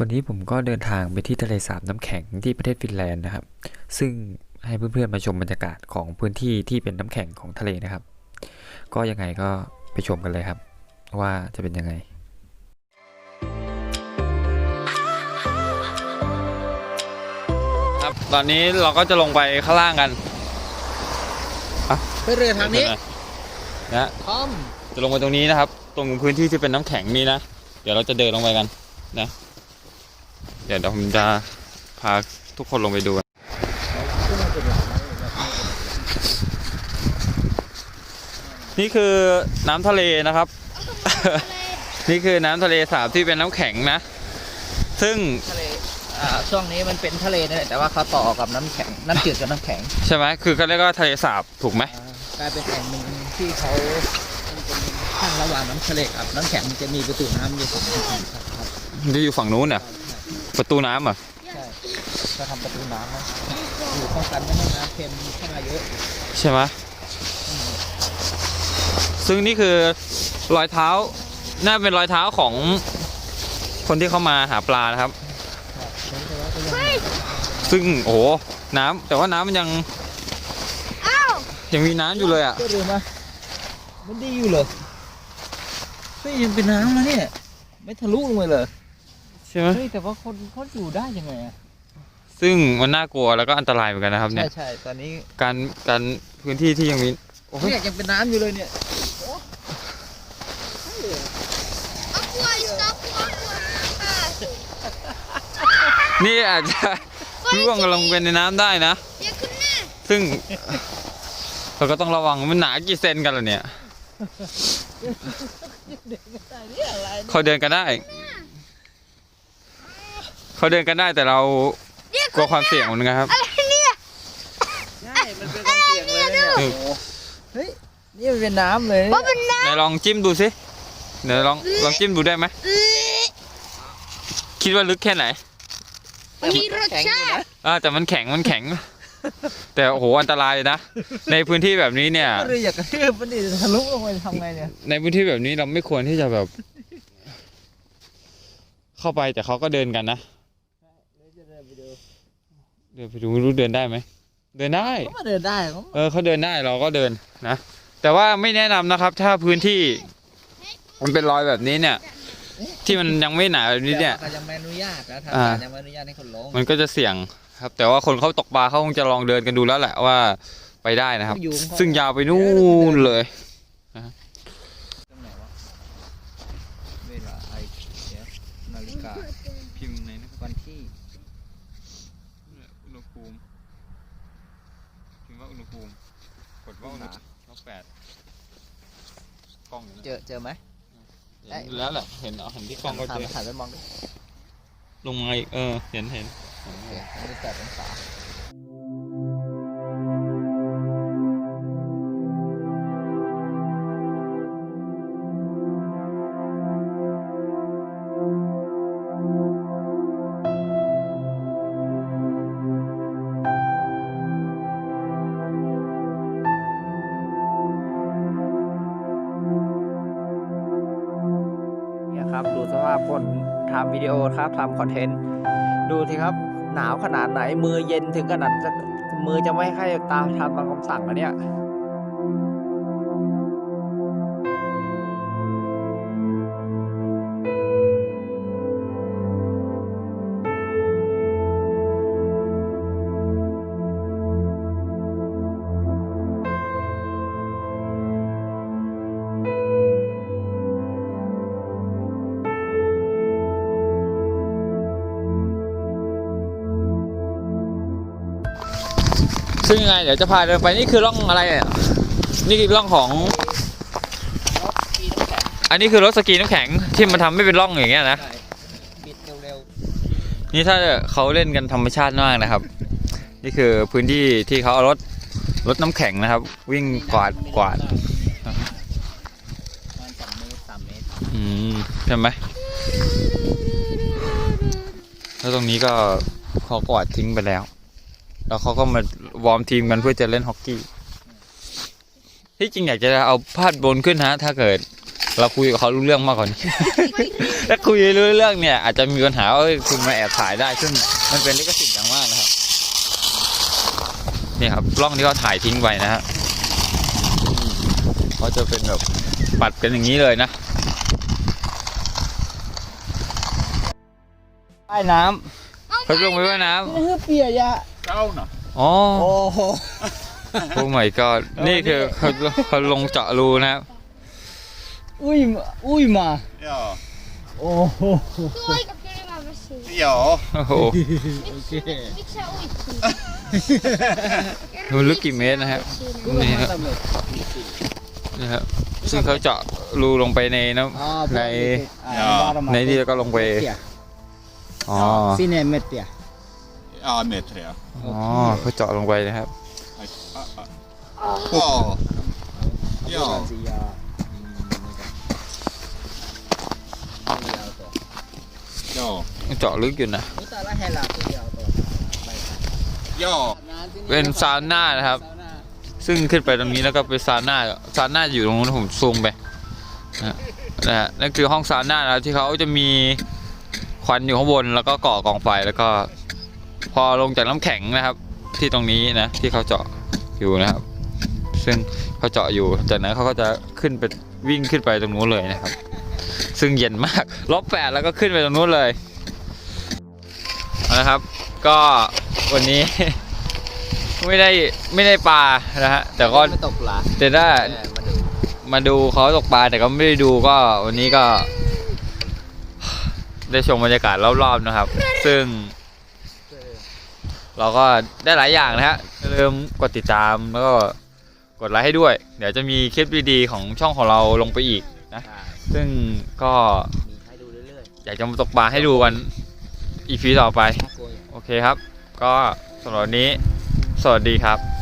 วันนี้ผมก็เดินทางไปที่ทะเลสาบน้ำแข็งที่ประเทศฟินแลนด์นะครับ ซึ่งให้เพื่อนๆมาชมบรรยากาศของพื้นที่ที่เป็นน้ำแข็งของทะเลนะครับ ก็ยังไงก็ไปชมกันเลยครับ ว่าจะเป็นยังไงครับตอนนี้เราก็จะลงไปข้างล่างกันไปเรือทางนี้นะพร้อมจะลงไปตรงนี้นะครับ ตรงพื้นที่ที่เป็นน้ำแข็งนี่นะ เดี๋ยวเราจะเดินลงไปกันนะ เดี๋ยวผมจะพาทุกคนลงไปดูกันนี่คือน้ำทะเลนะครับ นี่คือน้ำทะเลสาบที่เป็นน้ำแข็งนะ ซึ่งทะเลอ่าช่วงนี้มันเป็นทะเลนี่แหละแต่ว่าเขาต่อกับน้ำแข็งน้ำจืดกับน้ำแข็ง ใช่ไหมคือเขาเรียกว่าทะเลสาบถูกไหมอ่ากลายเป็นแอ่งหนึ่งที่เขามันเป็นข้างระหว่างน้ำทะเลกับน้ำแข็งมันจะมีประตูน้ำอยู่สองที่ครับครับมันจะอยู่ฝั่งนู้นอะ ประตูน้ำอะใช่ก็ทำประตูน้ำนะอยู่ป้องกันไม่ให้น้ำเค็มเข้ามาเยอะใช่ไหมซึ่งนี่คือรอยเท้า น่าเป็นรอยเท้าของคนที่เข้ามาหาปลานะครับ ครับแต่ว่าก็ยังซึ่งโอ้โหน้ำแต่ว่าน้ำมันยังยังมีน้ำอยู่เลยอะ ก็เรือมามันดีอยู่เลยเฮ้ยยังเป็นน้ำนะเนี่ย ไม่ทะลุลงไปเลย ใช่ไหมเฮ้ยแต่ว่าคนเขาอยู่ได้ยังไงอะซึ่งมันน่ากลัวแล้วก็อันตรายเหมือนกันนะครับ เนี่ใช่ย ใช่ตอนนี้การการพื้นที่ที่ยังมีโอ้ยเนี่ยยังเป็นน้ำอยู่เลยเนี่ย Aqua está aqua. นี่อาจจะ ร่วงลงไปในน้ำได้นะ Ya kena. ซึ่ง เราก็ต้องระวังมันหนากี่เซนกันล่ะเนี่ย เขาเดินกันได้ เขาเดินกันได้แต่เรา Dia กลัวความเสี่ยงเหมือนกันครับ Alah ni. ใช่มันเป็นความเสี่ยงเลยเนี่ยเออเฮ้ย นี่มันเป็นน้ำเลย Apa benar? ไหนลองจิ้มดูสิเดี๋ยวลองลองจิ้มดูได้ไหมคิดว่าลึกแค่ไหนมีรสชาติอ่าแต่มันแข็งมันแข็ง แต่โอ้โหอันตรายนะ ในพื้นที่แบบนี้เนี่ย ก็เลยอยากกระทืบมันดิทะลุลงไปทำไงเนี่ย ในพื้นที่แบบนี้เราไม่ควรที่จะแบบ เข้าไปแต่เขาก็เดินกันนะจะเดินไปดู เดินไปดูไม่รู้เดินได้ไหมเดินได้เขามาเดินได้เขาเออเขาเดินได้เราก็เดินนะ แต่ว่าไม่แนะนำนะครับ ถ้าพื้นที่ มันเป็นรอยแบบนี้เนี่ย ที่มันยังไม่หนาแบบนี้เนี่ย แต่ว่ายังไม่อนุญาตนะทางอ่า การยังไม่อนุญาตให้คนลงมันก็จะเสี่ยงครับ แต่ว่าคนเขาตกปลาเขาคงจะลองเดินกันดูแล้วแหละว่าไปได้นะครับอยู่ของเขาซึ่งยาวไปนู่นเลย ตรงไหนวะเวลาไอเดี๋ยวนาฬิกา พิมพ์ใน วันที่ อุณหภูมิพิมพ์ว่าอุณหภูมิกดว่าอุณหภูมิลบ แปดกล้องอยู่นะเจอเจอไหมเห็นแล้วแหละเห็นเอาเห็นที่กล้องก็หัเจนอหันไปมองดิลงมาอีกเออ เห็นเห็นโอเคอันนี้แปดองศา ครับ ดูสภาพคนทำวิดีโอครับทำคอนเทนต์ ดูสิครับ หนาวขนาดไหน มือเย็นถึงขนาดจะมือจะไม่ให้ตามทำตามคำสั่งอะเนี่ย ซึ่งยังไงเดี๋ยวจะพาเดินไปนี่คือร่องอะไรอะนี่คือร่องของ อันนี้คือรถสกีน้ำแข็งที่มันทำไม่เป็นร่องอย่างเงี้ยนะ บิดเร็วนี่ถ้าเขาเล่นกันธรรมชาติมากนะครับ นี่คือพื้นที่ที่เขาเอารถรถน้ำแข็งนะครับ วิ่งกวาดกวาดประมาณสามเมตรสามเมตรอืมใช่ไหมแล้วตรงนี้ก็เขากวาดทิ้งไปแล้ว แล้วเขาก็มาวอร์มทีมกันเพื่อจะเล่นฮอกกี้ ที่จริงอยากจะเอาพาดบนขึ้นฮะ ถ้าเกิด เราคุยกับเขารู้เรื่องมากกว่านี้ ถ้าคุยไม่รู้เรื่องเนี่ย อาจจะมีปัญหาว่าเอ้ยคุณมาแอบถ่ายได้ซึ่งมันเป็นลิขสิทธิ์อย่างมากนะครับนี่ครับกล้องที่เขาถ่ายทิ้งไว้นะฮะเขาจะเป็นแบบปัดเป็นอย่างนี้เลยนะว่ายน้ำเขาลงไปว่ายน้คือเปียยะำอ๋อโอ้โหโอ้ my god นี่คือเขาเขาลงเจาะรูนะครับอุ้ยอุ้ยมา Ja, โอ้โห Koi กับพี่มาไม่ใช่ ja. โอ้โหไม่ใช่อุ้ยดูลึกกี่เมตรนะครับนี่ครับนะครับซึ่งเขาเจาะรูลงไปในน้ำในในนี่แล้วก็ลงไป อ๋อซีเนเมตเตีย Ja, med tre. อ๋อเขาเจาะลงไปนะครับ Ja. Ja. Ja. เจาะลึกอยู่นะ Ja. เป็นซาวน่านะครับ ซึ่งขึ้นไปตรงนี้แล้วก็เป็นซาวน่าซาวน่าอยู่ตรงนู้นผมซูมไปนะนะฮะนั่นคือห้องซาวน่านะครับที่เขาจะมีควันอยู่ข้างบนแล้วก็ก่อกองไฟแล้วก็ พอลงจากน้ำแข็งนะครับ ที่ตรงนี้นะที่เขาเจาะอยู่นะครับ ซึ่งเขาเจาะอยู่จากนั้นเขาก็จะขึ้นไปวิ่งขึ้นไปตรงนู้นเลยนะครับ ซึ่งเย็นมากลบแปดแล้วก็ขึ้นไปตรงนู้นเลยเอาละครับ ก็วันนี้ ไม่ได้ไม่ได้ปลานะฮะแต่ก็ไม่ตกปลาแต่ถ้ามาดูมาดูเขาตกปลาแต่ก็ไม่ได้ดูก็วันนี้ก็ ได้ชมบรรยากาศรอบๆนะครับ ซึ่ง เราก็ได้หลายอย่างนะฮะอย่าลืมกดติดตามแล้วก็กดไลค์ให้ด้วย เดี๋ยวจะมีคลิปดีๆของช่องของเราลงไปอีกนะ ซึ่งก็มีให้ดูเรื่อยอยากจะมาตกปลาให้ดูกันอีพีต่อไป ๆน่ากลัวอยู่ โอเคครับ ก็สำหรับวันนี้ สวัสดีครับ